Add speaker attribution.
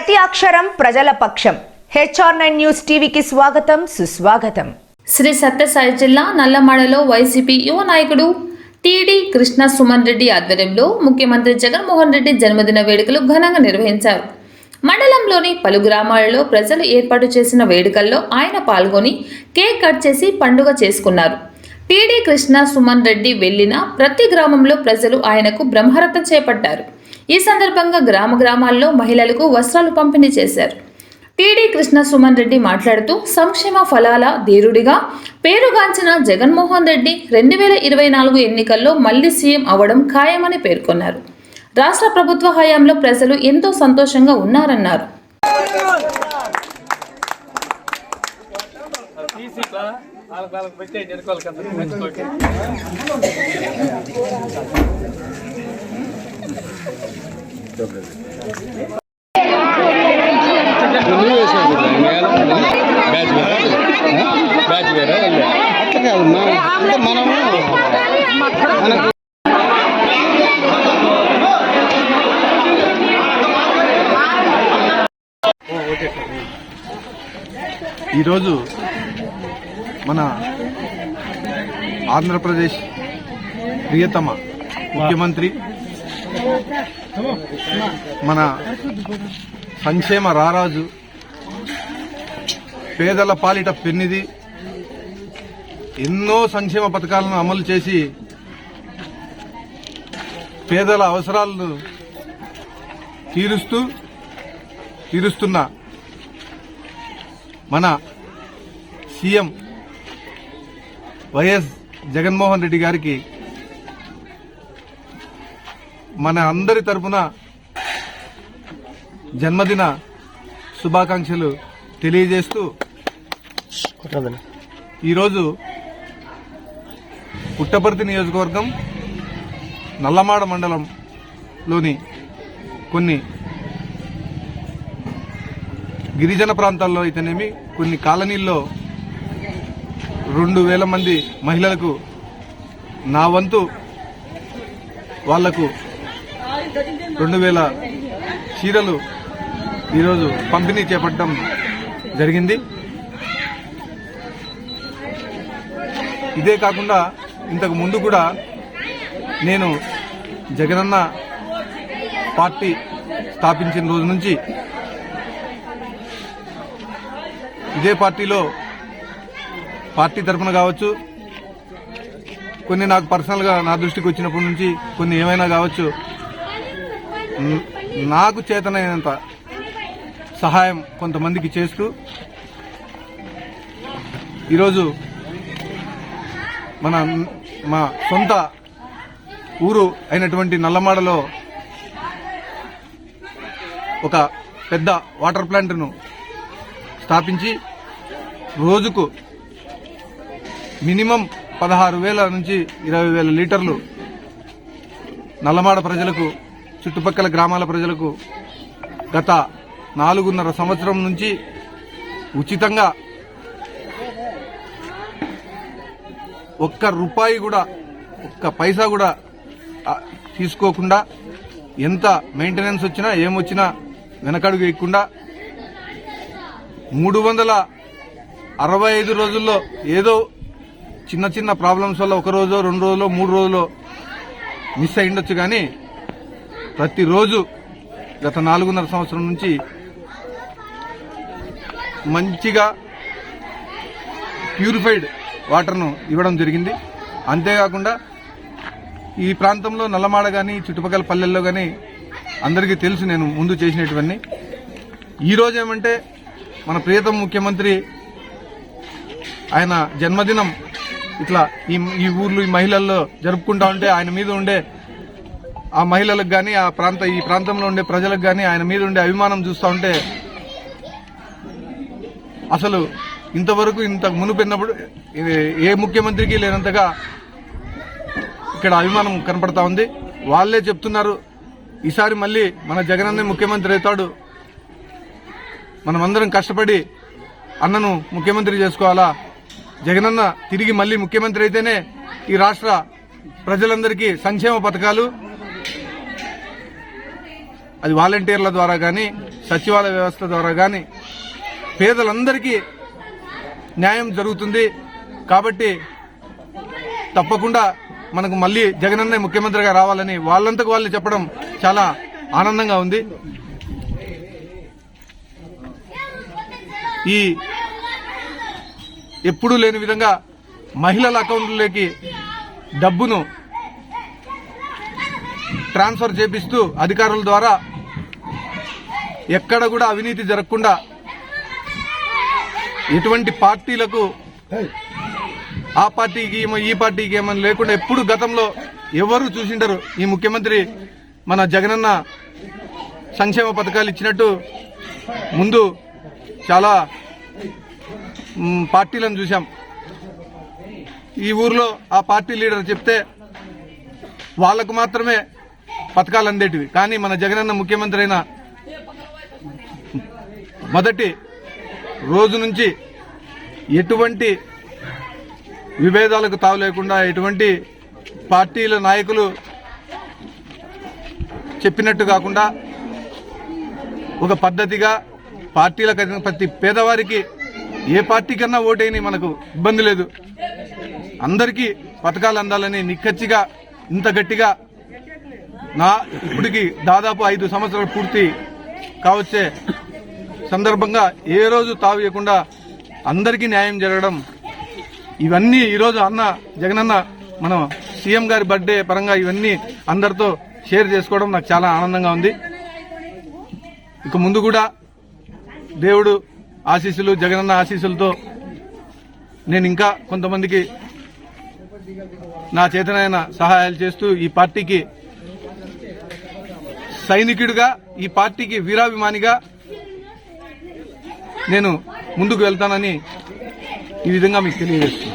Speaker 1: ప్రతి అక్షరం ప్రజల పక్షం. హెచ్ఆర్ నైన్ న్యూస్ టీవీకి స్వాగతం సుస్వాగతం.
Speaker 2: శ్రీ సత్యసాయి జిల్లా నల్లమడలో వైసీపీ యువ నాయకుడు టీడీ కృష్ణ సుమన్ రెడ్డి ఆధ్వర్యంలో ముఖ్యమంత్రి జగన్మోహన్ రెడ్డి జన్మదిన వేడుకలు ఘనంగా నిర్వహించారు. మండలంలోని పలు గ్రామాలలో ప్రజలు ఏర్పాటు చేసిన వేడుకల్లో ఆయన పాల్గొని కేక్ కట్ చేసి పండుగ చేసుకున్నారు. టీడీ కృష్ణ సుమన్ రెడ్డి వెళ్ళిన ప్రతి గ్రామంలో ప్రజలు ఆయనకు బ్రహ్మరథం చేపట్టారు. ఈ సందర్భంగా గ్రామ గ్రామాల్లో మహిళలకు వస్త్రాలు పంపిణీ చేశారు. టీడీ కృష్ణ సుమన్ రెడ్డి మాట్లాడుతూ సంక్షేమ ఫలాల ధీరుడిగా పేరుగాంచిన జగన్మోహన్ రెడ్డి రెండు వేల ఇరవై నాలుగు ఎన్నికల్లో మళ్ళీ సీఎం అవడం ఖాయమని పేర్కొన్నారు. రాష్ట్ర ప్రభుత్వ హయాంలో ప్రజలు ఎంతో సంతోషంగా ఉన్నారన్నారు.
Speaker 3: వాళ్ళకి వాళ్ళకి పెట్టే
Speaker 4: బ్యాచ్ వేరా అట్లా మనకు
Speaker 5: ఈరోజు మన ఆంధ్రప్రదేశ్ ప్రియతమ ముఖ్యమంత్రి మన సంక్షేమ రారాజు పేదల పాలిట పెన్నిది ఎన్నో సంక్షేమ పథకాలను అమలు చేసి పేదల అవసరాలను తీరుస్తూ తీరుస్తున్న మన సీఎం వైఎస్ జగన్మోహన్ రెడ్డి గారికి మన అందరి తరపున జన్మదిన శుభాకాంక్షలు తెలియజేస్తూ ఈరోజు పుట్టపర్తి నియోజకవర్గం నల్లమాడ మండలంలోని కొన్ని గిరిజన ప్రాంతాల్లో అయితేనేమి కొన్ని కాలనీల్లో రెండు వేల మంది మహిళలకు నా వంతు వాళ్ళకు రెండు వేల చీరలు ఈరోజు పంపిణీ చేపట్టడం జరిగింది. ఇదే కాకుండా ఇంతకు ముందు కూడా నేను జగనన్న పార్టీ స్థాపించిన రోజు నుంచి ఇదే పార్టీలో పార్టీ తరఫున కావచ్చు కొన్ని నాకు పర్సనల్గా నా దృష్టికి వచ్చినప్పటి నుంచి కొన్ని ఏమైనా కావచ్చు నాకు చేతనైనంత సహాయం కొంతమందికి చేస్తూ ఈరోజు మన మా సొంత ఊరు అయినటువంటి నల్లమాడలో ఒక పెద్ద వాటర్ ప్లాంట్ను స్థాపించి రోజుకు మినిమం పదహారు వేల నుంచి ఇరవై వేల లీటర్లు నల్లమాడ ప్రజలకు చుట్టుపక్కల గ్రామాల ప్రజలకు గత నాలుగున్నర సంవత్సరం నుంచి ఉచితంగా ఒక్క రూపాయి కూడా ఒక్క పైసా కూడా తీసుకోకుండా ఎంత మెయింటెనెన్స్ వచ్చినా ఏమొచ్చినా వెనకడుగు వేయకుండా మూడు వందల అరవై ఐదు రోజుల్లో ఏదో చిన్న చిన్న ప్రాబ్లమ్స్ వల్ల ఒక రోజు రెండు రోజులు మూడు రోజులు మిస్ అయ్యిండొచ్చు కానీ ప్రతిరోజు గత నాలుగున్నర సంవత్సరం నుంచి మంచిగా ప్యూరిఫైడ్ వాటర్ను ఇవ్వడం జరిగింది. అంతేకాకుండా ఈ ప్రాంతంలో నల్లమాడ కానీ చుట్టుపక్కల పల్లెల్లో కానీ అందరికీ తెలుసు నేను ముందు చేసినటువన్నీ ఈరోజు ఏమంటే మన ప్రియతమ ముఖ్యమంత్రి ఆయన జన్మదినం ఇట్లా ఈ ఈ ఊర్లు ఈ మహిళల్లో జరుపుకుంటా ఉంటే ఆయన మీద ఉండే ఆ మహిళలకు కానీ ఆ ప్రాంత ఈ ప్రాంతంలో ఉండే ప్రజలకు కానీ ఆయన మీద ఉండే అభిమానం చూస్తూ ఉంటే అసలు ఇంతవరకు ఇంత మునుపెన్నప్పుడు ఇది ఏ ముఖ్యమంత్రికి లేనంతగా ఇక్కడ అభిమానం కనపడతా ఉంది. వాళ్ళే చెప్తున్నారు ఈసారి మళ్ళీ మన జగనన్నే ముఖ్యమంత్రి అవుతాడు. మనమందరం కష్టపడి అన్నను ముఖ్యమంత్రి చేసుకోవాలా? జగనన్న తిరిగి మళ్ళీ ముఖ్యమంత్రి అయితేనే ఈ రాష్ట్ర ప్రజలందరికీ సంక్షేమ పథకాలు అది వాలంటీర్ల ద్వారా కానీ సచివాలయ వ్యవస్థ ద్వారా కానీ పేదలందరికీ న్యాయం జరుగుతుంది. కాబట్టి తప్పకుండా మనకు మళ్ళీ జగనన్నే ముఖ్యమంత్రిగా రావాలని వాళ్ళంతకు వాళ్ళు చెప్పడం చాలా ఆనందంగా ఉంది. ఈ ఎప్పుడూ లేని విధంగా మహిళల అకౌంట్లోకి డబ్బును ట్రాన్స్ఫర్ చేపిస్తూ అధికారుల ద్వారా ఎక్కడ కూడా అవినీతి జరగకుండా ఎటువంటి పార్టీలకు ఆ పార్టీకి ఏమో ఈ పార్టీకి ఏమని లేకుండా ఎప్పుడు గతంలో ఎవరు చూసిండరు. ఈ ముఖ్యమంత్రి మన జగనన్న సంక్షేమ పథకాలు ఇచ్చినట్టు ముందు చాలా పార్టీలను చూసాం ఈ ఊర్లో ఆ పార్టీ లీడర్ చెప్తే వాళ్ళకు మాత్రమే పథకాలు అందేటివి. కానీ మన జగనన్న ముఖ్యమంత్రి అయిన మొదటి రోజు నుంచి ఎటువంటి విభేదాలకు తావు లేకుండా ఎటువంటి పార్టీల నాయకులు చెప్పినట్టు కాకుండా ఒక పద్ధతిగా పార్టీలకు ప్రతి పేదవారికి ఏ పార్టీ కన్నా ఓటైనా మనకు ఇబ్బంది లేదు. అందరికీ పథకాలు అందాలని నిక్కచ్చిగా ఇంత గట్టిగా నా ఇప్పటికి దాదాపు ఐదు సంవత్సరాలు పూర్తి కావచ్చే సందర్భంగా ఏ రోజు తావేయకుండా అందరికీ న్యాయం జరగడం ఇవన్నీ ఈరోజు అన్న జగనన్న మనం సీఎం గారి బర్త్డే పరంగా ఇవన్నీ అందరితో షేర్ చేసుకోవడం నాకు చాలా ఆనందంగా ఉంది. ఇక ముందు కూడా దేవుడు ఆశీస్సులు జగనన్న ఆశీస్సులతో నేను ఇంకా కొంతమందికి నా చేతనైన సహాయాలు చేస్తూ ఈ పార్టీకి సైనికుడిగా ఈ పార్టీకి వీరాభిమానిగా నేను ముందుకు వెళ్తానని ఈ విధంగా మీకు తెలియజేస్తున్నాను.